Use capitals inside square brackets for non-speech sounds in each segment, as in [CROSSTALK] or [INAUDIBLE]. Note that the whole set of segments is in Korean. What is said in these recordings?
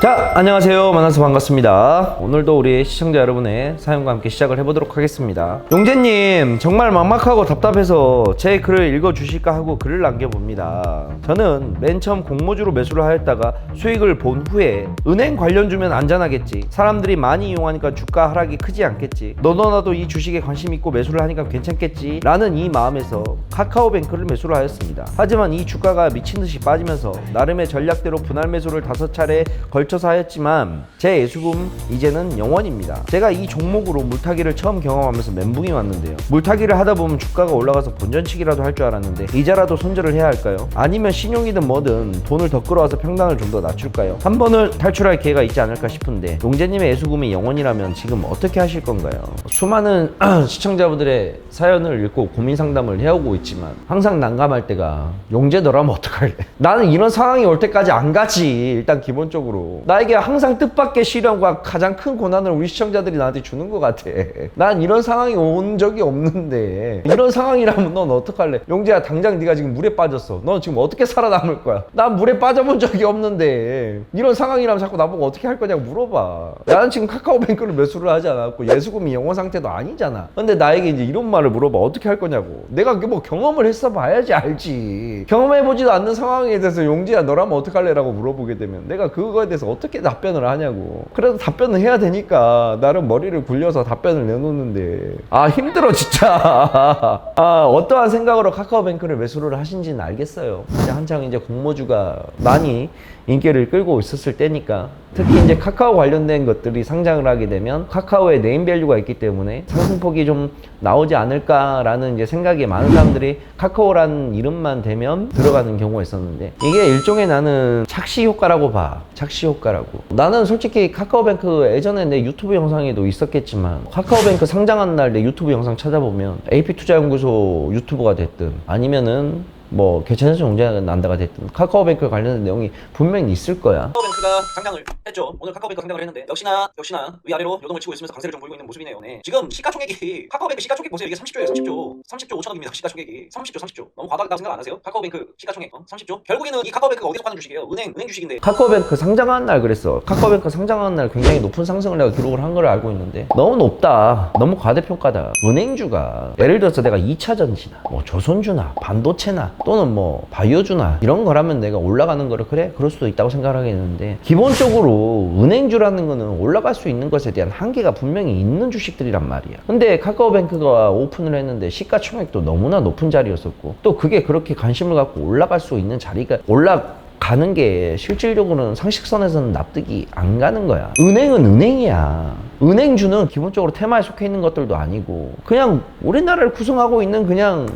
자, 안녕하세요. 만나서 반갑습니다. 오늘도 우리 시청자 여러분의 사연과 함께 시작을 해보도록 하겠습니다. 용재님, 정말 막막하고 답답해서 제 글을 읽어주실까 하고 글을 남겨봅니다. 저는 맨 처음 공모주로 매수를 하였다가 수익을 본 후에 은행 관련 주면 안전하겠지. 사람들이 많이 이용하니까 주가 하락이 크지 않겠지. 너도 나도 이 주식에 관심 있고 매수를 하니까 괜찮겠지. 라는 이 마음에서 카카오뱅크를 매수를 하였습니다. 하지만 이 주가가 미친 듯이 빠지면서 나름의 전략대로 분할 매수를 다섯 차례 걸쳐 서 하였지만 제 예수금 이제는 영원입니다. 제가 이 종목으로 물타기를 처음 경험하면서 멘붕이 왔는데요. 물타기를 하다 보면 주가가 올라가서 본전치기라도 할 줄 알았는데 이자라도 손절을 해야 할까요? 아니면 신용이든 뭐든 돈을 더 끌어와서 평단을 좀 더 낮출까요? 한 번을 탈출할 기회가 있지 않을까 싶은데 용재님의 예수금이 영원이라면 지금 어떻게 하실 건가요? 수많은 [CLEARS THROAT] 시청자분들의 사연을 읽고 고민 상담을 해오고 있지만 항상 난감할 때가 용재 너라면 어떡할래? 나는 이런 상황이 올 때까지 안 가지 일단 기본적으로 나에게 항상 뜻밖의 시련과 가장 큰 고난을 우리 시청자들이 나한테 주는 것 같아. [LAUGHS] 난 이런 상황이 온 적이 없는데. 이런 상황이라면 넌 어떡할래? 용재야 당장 네가 지금 물에 빠졌어. 너 지금 어떻게 살아남을 거야? 난 물에 빠져본 적이 없는데. 이런 상황이라면 자꾸 나보고 어떻게 할 거냐고 물어봐. 나는 지금 카카오뱅크를 매수를 하지 않았고 예수금이 영원 상태도 아니잖아. 근데 나에게 이제 이런 말을 물어봐. 어떻게 할 거냐고. 내가 뭐 경험을 했어 봐야지 알지. 경험해보지도 않는 상황에 대해서 용지야 너라면 어떡할래? 라고 물어보게 되면 내가 그거에 대해서 어떻게 답변을 하냐고. 그래도 답변을 해야 되니까 나름 머리를 굴려서 답변을 내놓는데. 아 힘들어 진짜. [LAUGHS] 아 어떠한 생각으로 카카오뱅크를 매수를 하신지는 알겠어요. 이제 한창 이제 공모주가 많이 인기를 끌고 있었을 때니까. 특히 이제 카카오 관련된 것들이 상장을 하게 되면 카카오의 네임 밸류가 있기 때문에 상승폭이 좀 나오지 않을까라는 이제 생각이 많은 사람들이 카카오라는 이름만 되면 들어가는 경우가 있었는데 이게 일종의 나는 착시 효과라고 봐. 착시 효과라고. 나는 솔직히 카카오뱅크 예전에 내 유튜브 영상에도 있었겠지만 카카오뱅크 상장하는 날내 유튜브 영상 찾아보면 AP투자연구소 유튜브가 됐든 아니면은 뭐 개천에서 용재가 난다가 됐든 카카오뱅크 관련된 내용이 분명히 있을 거야 카카오뱅크가 상장을 했죠. 오늘 카카오뱅크 상장을 했는데 역시나 역시나 위아래로 요동을 치고 있으면서 강세를 좀 보이고 있는 모습이네요. 네. 지금 시가총액이 카카오뱅크 시가총액 보세요. 이게 30조예요. 30조. 30조 5천억입니다. 시가총액이 30조 30조. 너무 과하다고 생각 안 하세요? 카카오뱅크 시가총액 어? 30조. 결국에는 이 카카오뱅크가 어디서 파는 주식이에요? 은행 은행 주식인데 카카오뱅크 상장하는 날 그랬어. 카카오뱅크 상장하는 날 굉장히 높은 상승을 내가 기록을 한 걸 알고 있는데 너무 높다. 너무 과대평가다. 은행주가 예를 들어서 내가 2차 전지나 뭐 조선주나 반도체나 또는 뭐 바이오주나 이런 거라면 내가 올라가는 거를 그래 그럴 수도 있다고 생각을 하겠는데 기본적으로 은행주라는 거는 올라갈 수 있는 것에 대한 한계가 분명히 있는 주식들이란 말이야. 근데 카카오뱅크가 오픈을 했는데 시가총액도 너무나 높은 자리였었고 또 그게 그렇게 관심을 갖고 올라갈 수 있는 자리가 올라 가는 게 실질적으로는 상식선에서는 납득이 안 가는 거야. 은행은 은행이야. 은행주는 기본적으로 테마에 속해 있는 것들도 아니고 그냥 우리나라를 구성하고 있는 그냥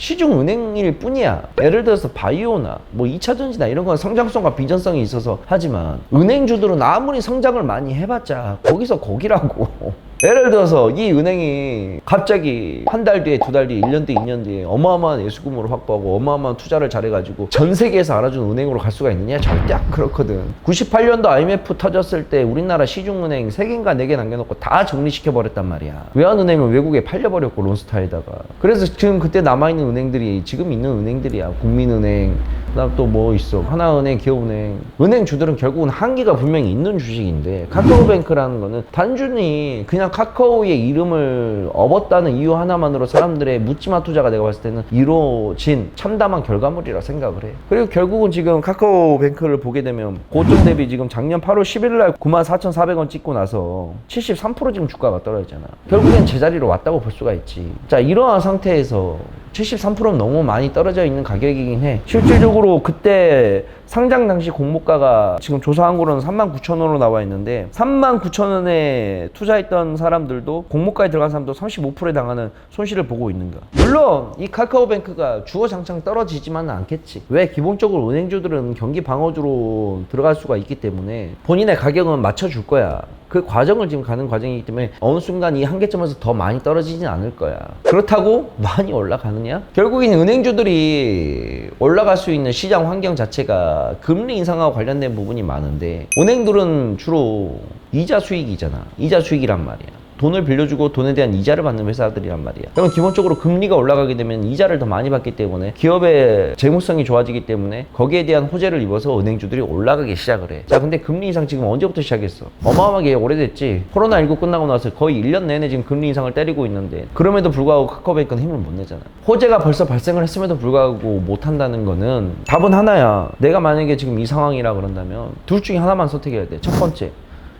시중 은행일 뿐이야. 예를 들어서 바이오나 뭐 2차 전지나 이런 건 성장성과 비전성이 있어서 하지만 은행주들은 아무리 성장을 많이 해봤자 거기서 거기라고. 예를 들어서 이 은행이 갑자기 한 달 뒤에 두 달 뒤에 1년 뒤에 2년 뒤에 어마어마한 예수금으로 확보하고 어마어마한 투자를 잘해가지고 전 세계에서 알아주는 은행으로 갈 수가 있느냐? 절대 안 그렇거든. 98년도 IMF 터졌을 때 우리나라 시중은행 3개인가 4개 남겨놓고 다 정리시켜버렸단 말이야. 외환은행은 외국에 팔려버렸고 론스타에다가. 그래서 지금 그때 남아있는 은행들이 지금 있는 은행들이야. 국민은행, 그다음 또 뭐 있어? 하나은행, 기업은행. 은행 주들은 결국은 한계가 분명히 있는 주식인데 카카오뱅크라는 거는 단순히 그냥 카카오의 이름을 업었다는 이유 하나만으로 사람들의 묻지마 투자가 내가 봤을 때는 이루어진 참담한 결과물이라 생각을 해. 그리고 결국은 지금 카카오뱅크를 보게 되면 고점 대비 지금 작년 8월 11일 날 94,400원 찍고 나서 73% 지금 주가가 떨어졌잖아. 결국엔 제자리로 왔다고 볼 수가 있지. 자, 이러한 상태에서 73%는 너무 많이 떨어져 있는 가격이긴 해. 실질적으로 그때 상장 당시 공모가가 지금 조사한 거로는 39,000원으로 나와 있는데 39,000원에 투자했던 사람들도 공모가에 들어간 사람도 35%에 당하는 손실을 보고 있는 거야. 물론 이 카카오뱅크가 주어장창 떨어지지만은 않겠지. 왜 기본적으로 은행주들은 경기 방어주로 들어갈 수가 있기 때문에 본인의 가격은 맞춰줄 거야. 그 과정을 지금 가는 과정이기 때문에 어느 순간 이 한계점에서 더 많이 떨어지진 않을 거야. 그렇다고 많이 올라가느냐? 결국엔 은행주들이 올라갈 수 있는 시장 환경 자체가 금리 인상과 관련된 부분이 많은데 은행들은 주로 이자 수익이잖아. 이자 수익이란 말이야. 돈을 빌려주고 돈에 대한 이자를 받는 회사들이란 말이야. 그러면 기본적으로 금리가 올라가게 되면 이자를 더 많이 받기 때문에 기업의 재무성이 좋아지기 때문에 거기에 대한 호재를 입어서 은행주들이 올라가기 시작을 해. 자, 근데 금리 인상 지금 언제부터 시작했어? 어마어마하게 오래됐지. 코로나19 끝나고 나서 거의 1년 내내 지금 금리 인상을 때리고 있는데 그럼에도 불구하고 카카오뱅크는 힘을 못 내잖아. 호재가 벌써 발생을 했음에도 불구하고 못 한다는 거는 답은 하나야. 내가 만약에 지금 이 상황이라 그런다면 둘 중에 하나만 선택해야 돼. 첫 번째.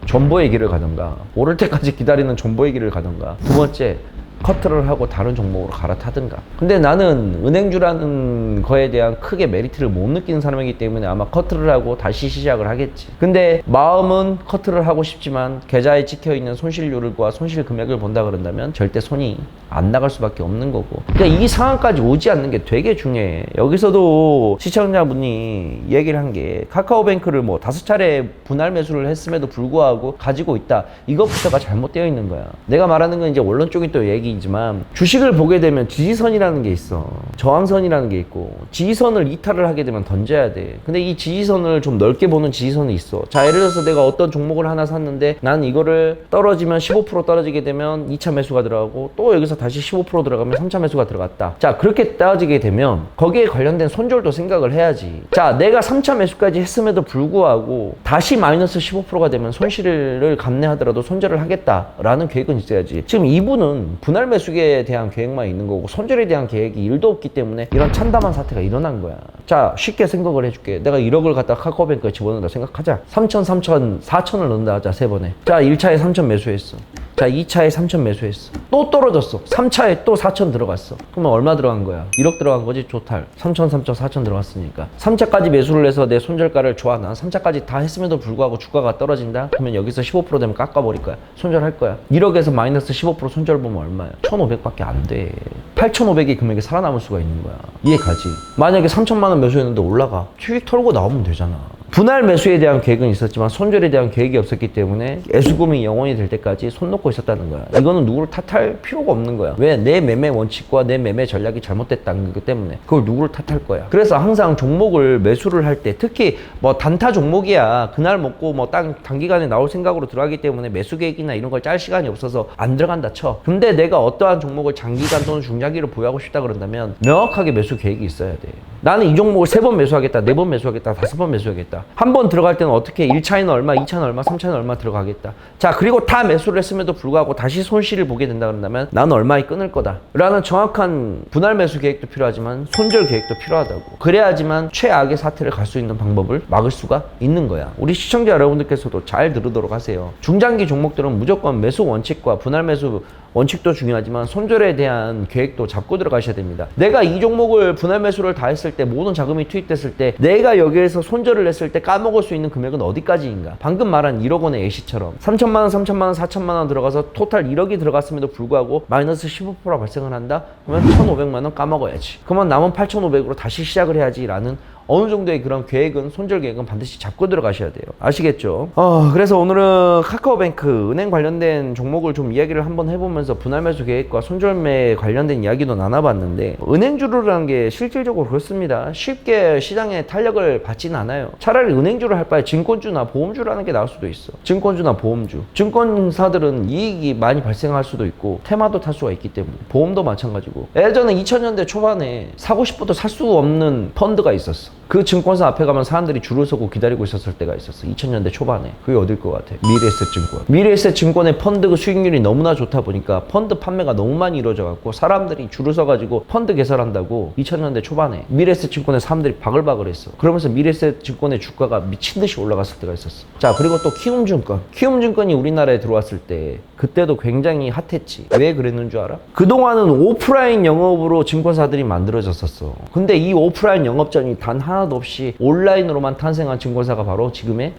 존버의 길을 가던가 오를 때까지 기다리는 존버의 길을 가던가. 두 번째 커트를 하고 다른 종목으로 갈아타든가. 근데 나는 은행주라는 거에 대한 크게 메리트를 못 느끼는 사람이기 때문에 아마 커트를 하고 다시 시작을 하겠지. 근데 마음은 커트를 하고 싶지만 계좌에 찍혀있는 손실률과 손실 금액을 본다 그런다면 절대 손이 안 나갈 수밖에 없는 거고. 그러니까 이 상황까지 오지 않는 게 되게 중요해. 여기서도 시청자분이 얘기를 한 게 카카오뱅크를 뭐 다섯 차례 분할 매수를 했음에도 불구하고 가지고 있다. 이것부터가 잘못되어 있는 거야. 내가 말하는 건 이제 원론적인 또 얘기이지만 주식을 보게 되면 지지선이라는 게 있어. 저항선이라는 게 있고 지지선을 이탈을 하게 되면 던져야 돼. 근데 이 지지선을 좀 넓게 보는 지지선이 있어. 자 예를 들어서 내가 어떤 종목을 하나 샀는데 난 이거를 떨어지면 15% 떨어지게 되면 2차 매수가 들어가고 또 여기서 다시 15% 들어가면 3차 매수가 들어갔다. 자 그렇게 따지게 되면 거기에 관련된 손절도 생각을 해야지. 자 내가 3차 매수까지 했음에도 불구하고 다시 마이너스 15%가 되면 손실을 감내하더라도 손절을 하겠다라는 계획은 있어야지. 지금 이분은 분할 매수에 대한 계획만 있는 거고 손절에 대한 계획이 1도 없기 때문에 이런 참담한 사태가 일어난 거야. 자 쉽게 생각을 해줄게. 내가 1억을 갖다 카카오뱅크에 집어넣는다 생각하자. 3천 3천 4천을 넣는다 하자 세 번에. 자 1차에 3천 매수했어. 자 2차에 3천 매수했어. 또 떨어졌어. 3차에 또 4천 들어갔어. 그러면 얼마 들어간 거야? 1억 들어간 거지 토탈. 3천 3천 4천 들어갔으니까. 3차까지 매수를 해서 내 손절가를 좋아 난 3차까지 다 했음에도 불구하고 주가가 떨어진다? 그러면 여기서 15% 되면 깎아버릴 거야. 손절할 거야. 1억에서 마이너스 15% 손절 보면 얼마야 1,500밖에 안 돼. 8,500이 금액이 살아남을 수가 있는 거야. 이해 가지? 만약에 3천만 원 매수했는데 올라가. 수익 털고 나오면 되잖아 분할 매수에 대한 계획은 있었지만 손절에 대한 계획이 없었기 때문에 애수금이 영원히 될 때까지 손 놓고 있었다는 거야. 이거는 누구를 탓할 필요가 없는 거야. 왜? 내 매매 원칙과 내 매매 전략이 잘못됐다는 것 때문에 그걸 누구를 탓할 거야. 그래서 항상 종목을 매수를 할 때 특히 뭐 단타 종목이야. 그날 먹고 뭐 단, 단기간에 나올 생각으로 들어가기 때문에 매수 계획이나 이런 걸 짤 시간이 없어서 안 들어간다 쳐. 근데 내가 어떠한 종목을 장기간 또는 중장기로 보유하고 싶다 그런다면 명확하게 매수 계획이 있어야 돼. 나는 이 종목을 세 번 매수하겠다, 네 번 매수하겠다, 다섯 번 매수하겠다. 한 번 들어갈 때는 어떻게 1차에는 얼마, 2차는 얼마, 3차는 얼마 들어가겠다. 자, 그리고 다 매수를 했음에도 불구하고 다시 손실을 보게 된다 그런다면 나는 얼마에 끊을 거다. 라는 정확한 분할 매수 계획도 필요하지만 손절 계획도 필요하다고. 그래야지만 최악의 사태를 갈 수 있는 방법을 막을 수가 있는 거야. 우리 시청자 여러분들께서도 잘 들으도록 하세요. 중장기 종목들은 무조건 매수 원칙과 분할 매수 원칙도 중요하지만 손절에 대한 계획도 잡고 들어가셔야 됩니다. 내가 이 종목을 분할 매수를 다 했을 때 모든 자금이 투입됐을 때 내가 여기에서 손절을 했을 때 까먹을 수 있는 금액은 어디까지인가? 방금 말한 1억 원의 예시처럼 3천만 원, 3천만 원, 4천만 원 들어가서 토탈 1억이 들어갔음에도 불구하고 마이너스 15%가 발생을 한다? 그러면 1,500만 원 까먹어야지. 그러면 남은 8,500으로 다시 시작을 해야지라는 어느 정도의 그런 계획은 손절 계획은 반드시 잡고 들어가셔야 돼요. 아시겠죠? 어, 그래서 오늘은 카카오뱅크 은행 관련된 종목을 좀 이야기를 한번 해보면서 분할 매수 계획과 손절매 관련된 이야기도 나눠봤는데 은행주로라는 게 실질적으로 그렇습니다. 쉽게 시장에 탄력을 받지는 않아요. 차라리 은행주를 할 바에 증권주나 보험주라는 게 나을 수도 있어. 증권주나 보험주. 증권사들은 이익이 많이 발생할 수도 있고 테마도 탈 수가 있기 때문에 보험도 마찬가지고 예전에 2000년대 초반에 사고 싶어도 살 수 없는 펀드가 있었어. 그 증권사 앞에 가면 사람들이 줄을 서고 기다리고 있었을 때가 있었어. 2000년대 초반에. 그게 어딜 것 같아? 미래에셋증권. 미래에셋증권의 펀드 수익률이 너무나 좋다 보니까 펀드 판매가 너무 많이 이루어져 갖고 사람들이 줄을 서가지고 펀드 개설한다고 2000년대 초반에 미래에셋증권의 사람들이 바글바글 했어. 그러면서 미래에셋증권의 주가가 미친 듯이 올라갔을 때가 있었어. 자 그리고 또 키움증권. 키움증권이 우리나라에 들어왔을 때 그때도 굉장히 핫했지. 왜 그랬는 줄 알아? 그동안은 오프라인 영업으로 증권사들이 만들어졌었어. 근데 이 오프라인 영업전이 단 하나 도 없이 온라인으로만 탄생한 증권사가 바로 지금의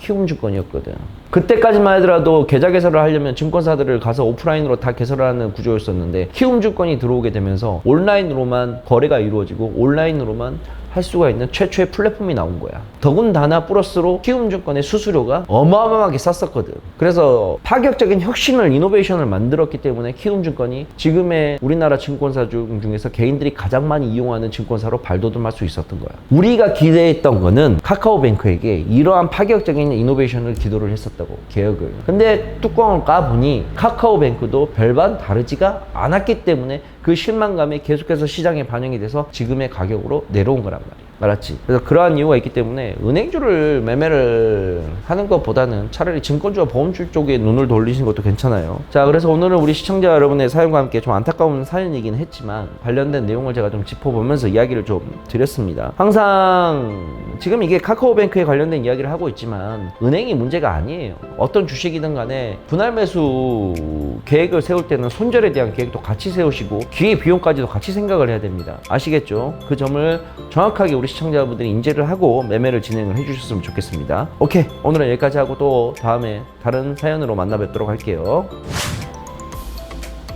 키움증권이었거든. 그때까지만 하더라도 계좌 개설을 하려면 증권사들을 가서 오프라인으로 다 개설하는 구조였었는데 키움증권이 들어오게 되면서 온라인으로만 거래가 이루어지고 온라인으로만 할할 수가 있는 최초의 플랫폼이 나온 거야. 더군다나 플러스로 키움증권의 수수료가 어마어마하게 쌌었거든. 그래서 파격적인 혁신을 이노베이션을 만들었기 때문에 키움증권이 지금의 우리나라 증권사 중- 중에서 개인들이 가장 많이 이용하는 증권사로 발돋움할 수 있었던 거야. 우리가 기대했던 거는 카카오뱅크에게 이러한 파격적인 이노베이션을 기도를 했었다고 개혁을. 근데 뚜껑을 까보니 카카오뱅크도 별반 다르지가 않았기 때문에 그 실망감이 계속해서 시장에 반영이 돼서 지금의 가격으로 내려온 거란 말이야. 알았지? 그래서 그러한 이유가 있기 때문에 은행주를 매매를 하는 것보다는 차라리 증권주와 보험주 쪽에 눈을 돌리시는 것도 괜찮아요. 자, 그래서 오늘은 우리 시청자 여러분의 사연과 함께 좀 안타까운 사연이긴 했지만 관련된 내용을 제가 좀 짚어보면서 이야기를 좀 드렸습니다. 항상 지금 이게 카카오뱅크에 관련된 이야기를 하고 있지만 은행이 문제가 아니에요. 어떤 주식이든 간에 분할 매수 계획을 세울 때는 손절에 대한 계획도 같이 세우시고 기회 비용까지도 같이 생각을 해야 됩니다. 아시겠죠? 그 점을 정확하게 우리 시청자분들이 인지를 하고 매매를 진행을 해주셨으면 좋겠습니다. 오케이 오늘은 여기까지 하고 또 다음에 다른 사연으로 만나 뵙도록 할게요.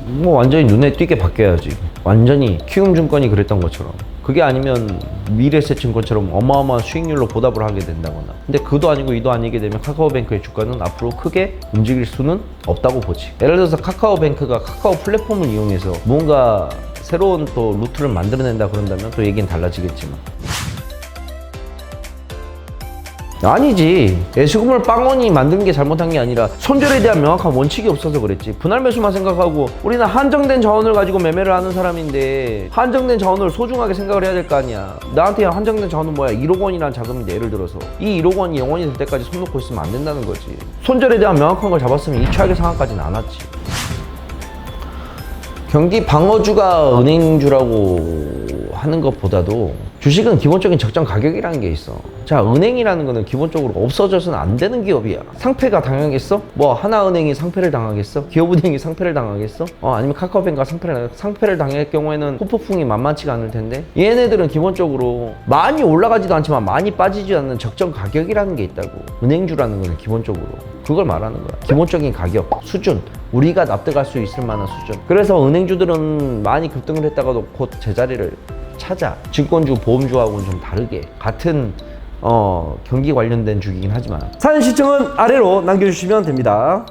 뭐 완전히 눈에 띄게 바뀌어야지. 완전히 키움증권이 그랬던 것처럼. 그게 아니면 미래세증권처럼 어마어마한 수익률로 보답을 하게 된다거나. 근데 그도 아니고 이도 아니게 되면 카카오뱅크의 주가는 앞으로 크게 움직일 수는 없다고 보지. 예를 들어서 카카오뱅크가 카카오 플랫폼을 이용해서 뭔가 새로운 또 루트를 만들어낸다 그런다면 또 얘기는 달라지겠지만. 아니지. 예수금을 빵원이 만든 게 잘못한 게 아니라 손절에 대한 명확한 원칙이 없어서 그랬지. 분할 매수만 생각하고 우리는 한정된 자원을 가지고 매매를 하는 사람인데 한정된 자원을 소중하게 생각을 해야 될 거 아니야. 나한테 한정된 자원은 뭐야? 1억 원이라는 자금인데 예를 들어서 이 1억 원이 영원히 될 때까지 손 놓고 있으면 안 된다는 거지. 손절에 대한 명확한 걸 잡았으면 이 최악의 상황까지는 안 왔지. 경기 방어주가 은행주라고 하는 것보다도 주식은 기본적인 적정 가격이라는 게 있어. 자, 은행이라는 거는 기본적으로 없어져서는 안 되는 기업이야. 상패가 당하겠어? 뭐 하나은행이 상패를 당하겠어? 기업은행이 상패를 당하겠어? 어, 아니면 카카오뱅크가 상패를 당 상패를 당할 경우에는 후폭풍이 만만치가 않을 텐데 얘네들은 기본적으로 많이 올라가지도 않지만 많이 빠지지 않는 적정 가격이라는 게 있다고. 은행주라는 거는 기본적으로 그걸 말하는 거야. 기본적인 가격, 수준. 우리가 납득할 수 있을 만한 수준. 그래서 은행주들은 많이 급등을 했다가도 곧 제자리를 찾아. 증권주, 보험주하고는 좀 다르게 같은 어, 경기 관련된 주기긴 하지만 사연 시청은 아래로 남겨주시면 됩니다.